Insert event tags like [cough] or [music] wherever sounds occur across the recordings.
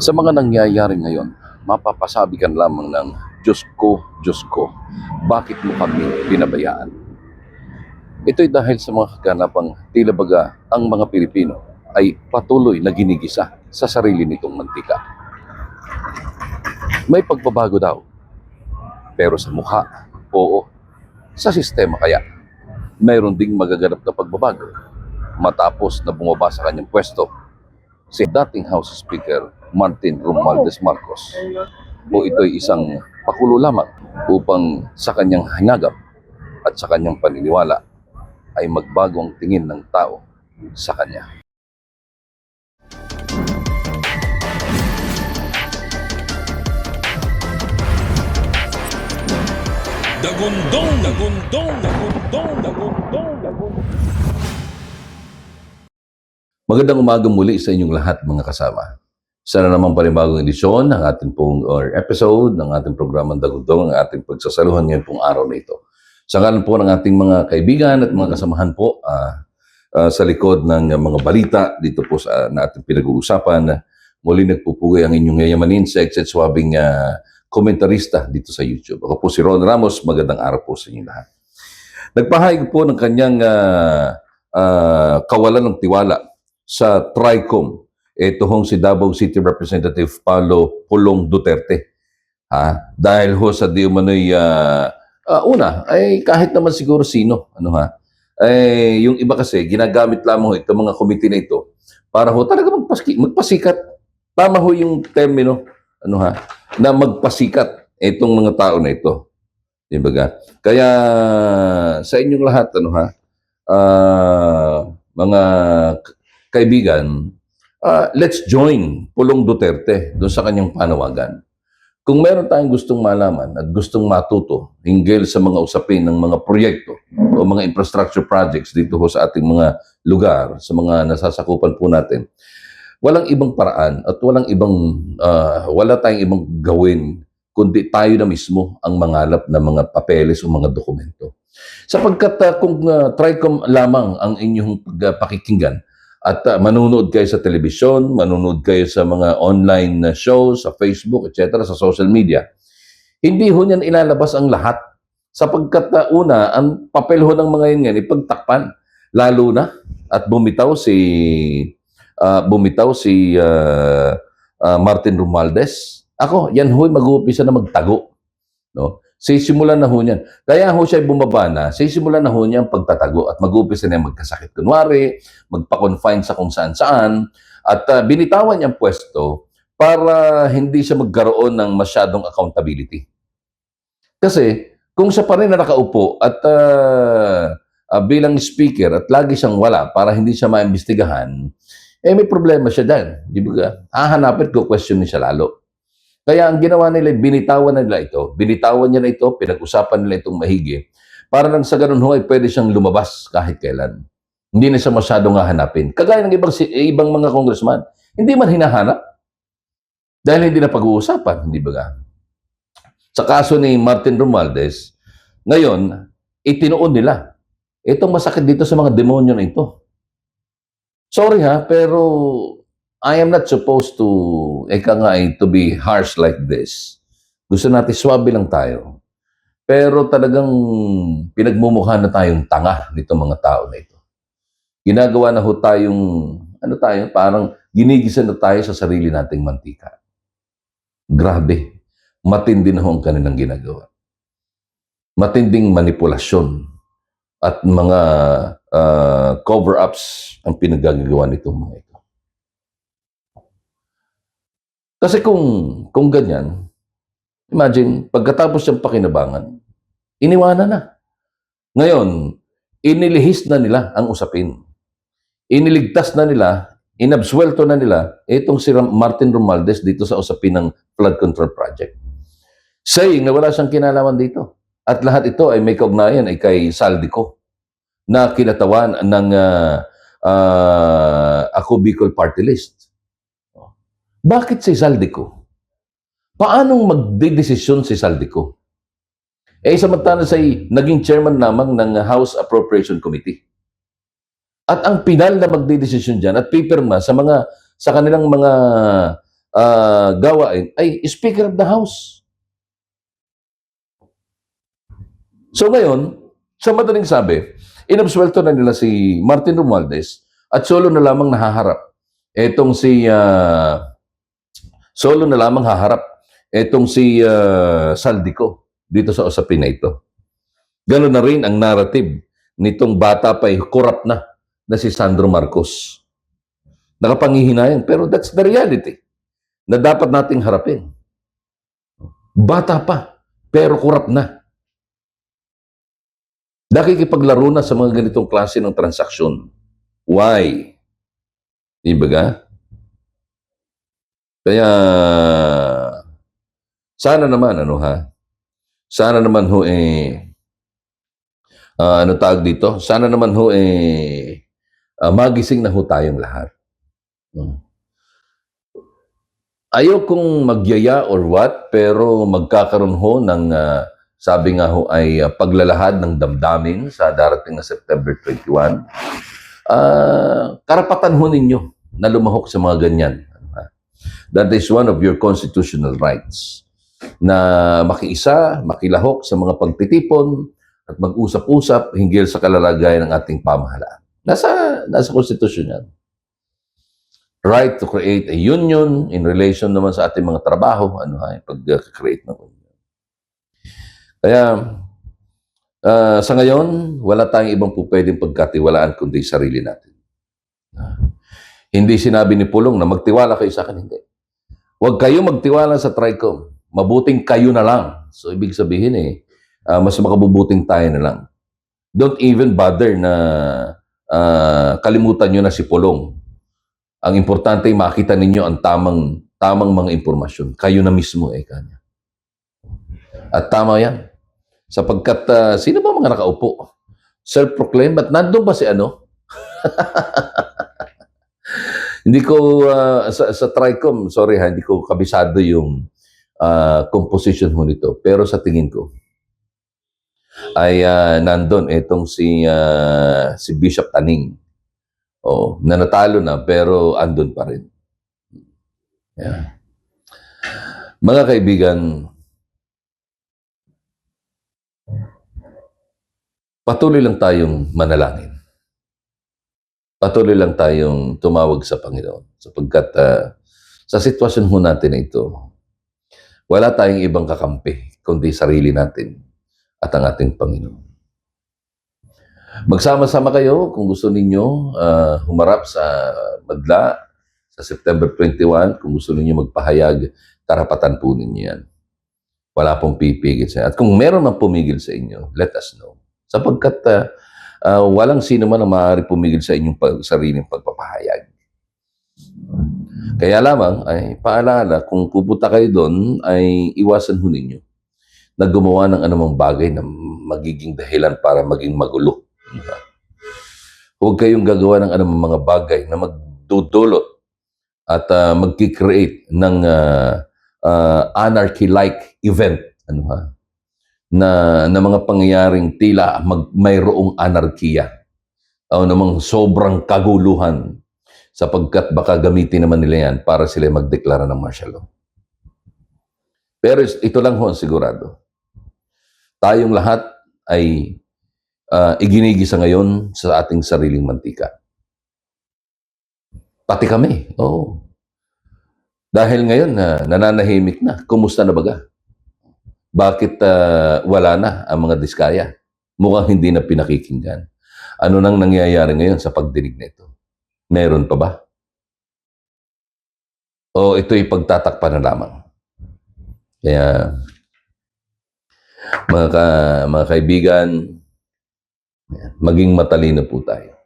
Sa mga nangyayari ngayon, mapapasabi ka lamang ng Diyos ko, Diyos ko, bakit mo kami pinabayaan? Ito'y dahil sa mga kaganapang tila baga ang mga Pilipino ay patuloy na ginigisa sa sarili nitong mantika. May pagbabago daw. Pero sa mukha, oo. Sa sistema kaya, mayroon ding magaganap na pagbabago matapos na bumaba sa kanyang pwesto si dating House Speaker Martin Romualdez Marcos o ito'y isang pakulo lamang upang sa kanyang hinagap at sa kanyang paniniwala ay magbago ang tingin ng tao sa kanya. Dagundong, dagundong, dagundong, dagundong, dagundong. Magandang umaga muli sa inyong lahat mga kasama. Sana naman panibagong edisyon ng ating pong or episode ng ating programang Dagundong, ang ating pagsasaluhan ngayon pong araw na ito. Sa ngalan po ng ating mga kaibigan at mga kasamahan po ah, ah, sa likod ng mga balita dito po sa na ating pinag-uusapan, muli nagpupugay ang inyong yayamanin sa exit swabing ah, komentarista dito sa YouTube. Ako po si Ron Ramos, magandang araw po sa inyong lahat. Nagpahayag po ng kanyang ah, ah, kawalan ng tiwala sa TRICOM. Ito hong si Davao City Representative Paulo Pulong Duterte. Ha? Dahil ho sa di umano'y, ah, ah, una, ay kahit naman siguro sino, ano ha, eh, yung iba kasi, ginagamit lamang ho itong mga committee na ito para ho talaga magpasiki, magpasikat. Tama ho yung termino, ano ha, na magpasikat itong mga tao na ito. Di ba ga? Kaya sa inyong lahat, ano ha, ah, mga kaibigan, ah, let's join Pulong Duterte doon sa kanyang panawagan. Kung meron tayong gustong malaman at gustong matuto hinggil sa mga usapin ng mga proyekto o mga infrastructure projects dito ho sa ating mga lugar, sa mga nasasakupan po natin, walang ibang paraan at walang ibang, ah, wala tayong ibang gawin kundi tayo na mismo ang mangalap ng mga papeles o mga dokumento. Sapagkat ah, kung uh, TRICOM lamang ang inyong pagpakikinggan at ah, manunood kayo sa telebisyon, manunood kayo sa mga online na shows, sa Facebook, etc., sa social media, hindi ho niyan ilalabas ang lahat. Sapagkat ah, una, ang papel ho ng mga yun yan, ipagtakpan. Lalo na, at bumitaw si ah, bumitaw si ah, ah, Martin Romualdez. Ako, yan ho'y mag-uumpisa na magtago. No? Sisimulan na ho niyan. Kaya ho siya bumaba na, sisimulan na ho niya ang pagtatago at mag-uumpisa na magkasakit kunwari, magpa-confine sa kung saan-saan, at ah, binitawan niyang pwesto para hindi siya magkaroon ng masyadong accountability. Kasi kung siya pa rin na nakaupo at ah, ah, bilang speaker at lagi siyang wala para hindi siya maimbestigahan, eh may problema siya dyan. Di ba? Hahanapin ko question siya lalo. Kaya ang ginawa nila, binitawan nila ito. Binitawan niya na ito, pinag-usapan nila itong mahigi. Para nang sa ganun ho, ay pwede siyang lumabas kahit kailan. Hindi na siya masyadong hahanapin. Kagaya ng ibang, ibang mga congressman, hindi man hinahanap. Dahil hindi na pag-uusapan, hindi ba? ga? Sa kaso ni Martin Romualdez, ngayon, itinuon nila. Itong masakit dito sa mga demonyo na ito. Sorry ha, pero I am not supposed to, eka nga eh, to be harsh like this. Gusto natin swabe lang tayo. Pero talagang pinagmumukha na tayong tanga nito mga tao na ito. Ginagawa na ho tayong, ano tayo, parang ginigisan na tayo sa sarili nating mantika. Grabe. Matindi na ho ang kanilang ginagawa. Matinding manipulasyon at mga ah, cover-ups ang pinagagawa nitong mga ito. Kasi kung, kung ganyan, imagine, pagkatapos siyang pakinabangan, iniwanan na. Ngayon, inilihis na nila ang usapin. Iniligtas na nila, inabswelto na nila itong si Martin Romualdez dito sa usapin ng flood control project. Saying na wala siyang kinalaman dito. At lahat ito ay may kaugnayan ay kay Saldico na kinatawan ng uh, uh, Ako Bicol Party List. Bakit si Saldico? Paano magdedesisyon si Saldico? Eh, samantala say naging chairman lamang ng House Appropriation Committee. At ang pinal na magdedesisyon dyan at pipirma sa mga sa kanilang mga ah, gawain ay Speaker of the House. So ngayon, sa madaling sabi, inabsuelto na nila si Martin Romualdez at solo na lamang nahaharap. Etong si ah, solo na lamang haharap. Etong si ah, Saldico dito sa usapin na ito. Ganun na rin ang narrative nitong bata pa corrupt na na si Sandro Marcos. Nakapangihinayang pero that's the reality na dapat nating harapin. Bata pa pero corrupt na. Nakikipaglaro na sa mga ganitong klase ng transaksyon. Why? Ibaga? Kaya, sana naman, ano ha? Sana naman ho eh, ah, ano tawag dito? Sana naman ho eh, ah, magising na ho tayong lahat. No? Ayaw kong magyaya or what, pero magkakaroon ho ng, ah, sabi nga ho ay ah, paglalahad ng damdamin sa darating na September 21. Ah, karapatan ho ninyo na lumahok sa mga ganyan. That is one of your constitutional rights na makiisa, makilahok sa mga pagtitipon at mag-usap-usap hinggil sa kalalagayan ng ating pamahalaan. Nasa, nasa konstitusyon yan. Right to create a union in relation naman sa ating mga trabaho, ano ay pag-create ng union. Kaya, ah, sa ngayon, wala tayong ibang po pwedeng pagkatiwalaan kundi sarili natin. Hindi sinabi ni Pulong na magtiwala kayo sa akin, hindi. Huwag kayo magtiwala sa TRICOM. Mabuting kayo na lang. So, ibig sabihin eh, ah, mas makabubuting tayo na lang. Don't even bother na ah, kalimutan nyo na si Pulong. Ang importante ay makita ninyo ang tamang tamang mga impormasyon. Kayo na mismo eh kanya. At tama yan. Sapagkat ah, sino ba mga nakaupo? Self-proclaimed, but nandun ba si ano? [laughs] hindi ko, ah, sa, sa TRICOM, sorry ha, hindi ko kabisado yung ah, composition ho nito. Pero sa tingin ko, ay ah, nandun itong si, ah, si Bishop Taning. Oh, na natalo na pero andun pa rin. Yeah. Mga kaibigan, patuloy lang tayong manalangin. Patuloy lang tayong tumawag sa Panginoon. Sapagkat ah, sa sitwasyon ho natin na ito, wala tayong ibang kakampi kundi sarili natin at ang ating Panginoon. Magsama-sama kayo kung gusto ninyo ah, humarap sa madla sa September 21, kung gusto ninyo magpahayag, karapatan po ninyo yan. Wala pong pipigil sa At kung meron man pumigil sa inyo, let us know. Sapagkat ah, ah, walang sino man ang maaari pumigil sa inyong pag, sariling pagpapahayag. Kaya lamang, ay paalala, kung pupunta kayo doon, ay iwasan ho ninyo na gumawa ng anumang bagay na magiging dahilan para maging magulo. Diba? Huwag kayong gagawa ng anumang mga bagay na magdudulot at uh, magkikreate ng ah, ah, anarchy-like event. Ano ha? Na, na mga pangyayaring tila mag, mayroong anarkiya o namang sobrang kaguluhan sapagkat baka gamitin naman nila yan para sila magdeklara ng martial law. Pero ito lang ho sigurado. Tayong lahat ay ah, iginigisa ngayon sa ating sariling mantika. Pati kami, oo. Dahil ngayon na nananahimik na, kumusta na baga? Bakit ah, wala na ang mga diskaya? Mukhang hindi na pinakikinggan. Ano nang nangyayari ngayon sa pagdinig nito? Meron pa ba? O ito'y pagtatakpan na lamang? Kaya, mga, ka, mga kaibigan, maging matalino po tayo.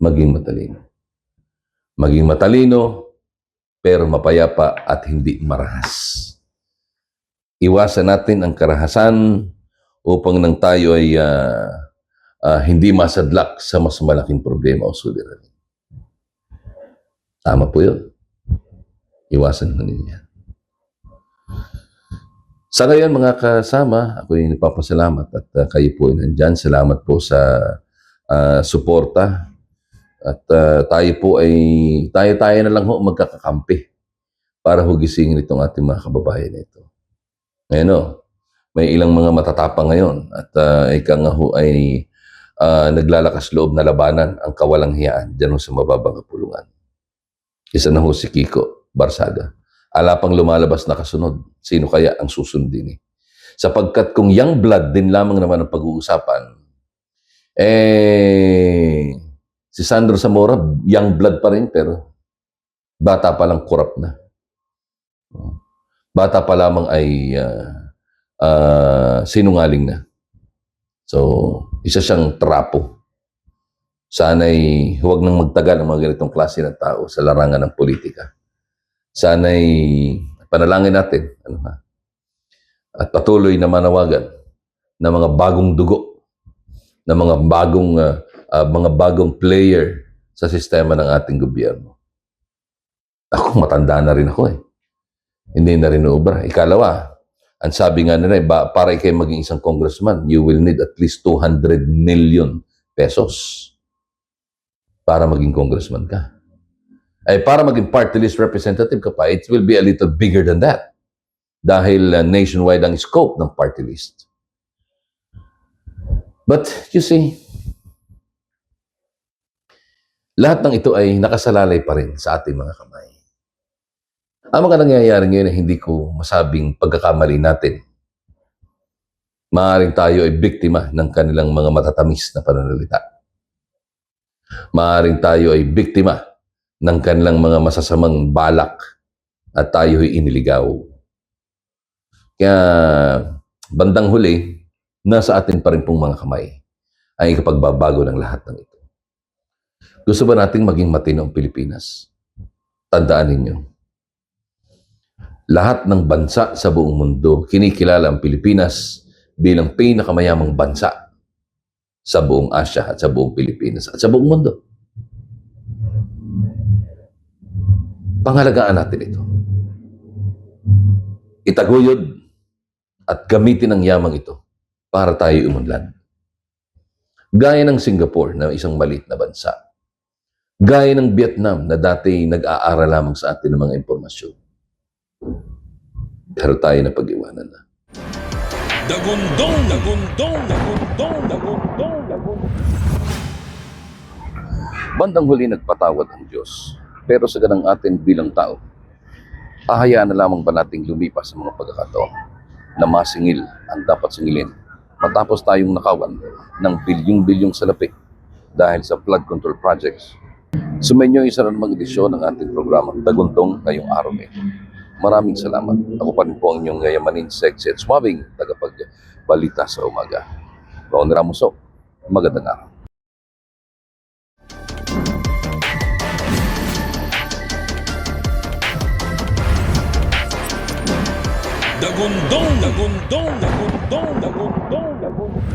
Maging matalino. Maging matalino, pero mapayapa at hindi marahas. Iwasan natin ang karahasan upang nang tayo ay ah, ah, hindi masadlak sa mas malaking problema o suliranin. Tama po yun. Iwasan na ninyo yan. Sa ngayon mga kasama, ako ay nagpapasalamat at ah, kayo po ay nandyan. Salamat po sa ah, suporta. At ah, tayo po ay, tayo-tayo na lang ho magkakakampi para hugisingin itong ating mga kababayan ito. Ngayon o, may ilang mga matatapang ngayon at uh, ika nga ho ay ah, naglalakas loob na labanan ang kawalang hiyaan dyan sa mababang kapulungan. Isa na ho si Kiko Barsaga. Ala pang lumalabas na kasunod, sino kaya ang susundin eh? Sapagkat kung young blood din lamang naman ang pag-uusapan, eh, si Sandro Zamora, young blood pa rin, pero bata pa lang corrupt na. Bata pa lamang ay ah, ah, sinungaling na. So, isa siyang trapo. Sana'y huwag nang magtagal ang mga ganitong klase ng tao sa larangan ng politika. Sana'y panalangin natin ano ha, at patuloy na manawagan ng mga bagong dugo, ng mga bagong ah, ah, mga bagong player sa sistema ng ating gobyerno. Ako, matanda na rin ako eh. Hindi na rin ubra. Ikalawa, ang sabi nga nila, para kayo maging isang congressman, you will need at least 200 million pesos para maging congressman ka. Ay para maging party list representative ka pa, it will be a little bigger than that. Dahil uh, nationwide ang scope ng party list. But you see, lahat ng ito ay nakasalalay pa rin sa ating mga kamay. Ang mga nangyayari ngayon ay hindi ko masabing pagkakamali natin. Maaring tayo ay biktima ng kanilang mga matatamis na pananalita. Maaring tayo ay biktima ng kanilang mga masasamang balak at tayo ay iniligaw. Kaya bandang huli, nasa atin pa rin pong mga kamay ang ikapagbabago ng lahat ng ito. Gusto ba nating maging matino ang Pilipinas? Tandaan ninyo, lahat ng bansa sa buong mundo kinikilala ang Pilipinas bilang pinakamayamang bansa sa buong Asya at sa buong Pilipinas at sa buong mundo. Pangalagaan natin ito. Itaguyod at gamitin ang yamang ito para tayo umunlad. Gaya ng Singapore na isang maliit na bansa. Gaya ng Vietnam na dati nag-aaral lamang sa atin ng mga impormasyon. Pero tayo na pag-iwanan na. Dagundong, dagundong, dagundong, dagundong, dagundong. Bandang huli nagpatawad ang Diyos. Pero sa ganang atin bilang tao, ahayaan na lamang ba nating lumipas sa mga pagkakataon na masingil ang dapat singilin matapos tayong nakawan ng bilyong-bilyong salapi dahil sa flood control projects. Sumenyo isa na namang edisyon ng ating programa Daguntong ngayong araw na ito. Maraming salamat. Ako pa rin po ang inyong ngayamanin, sexy at swabing tagapagbalita sa umaga. Ron Ramusok, magandang araw. Dagundong, dagundong, dagundong, dagundong, dagundong.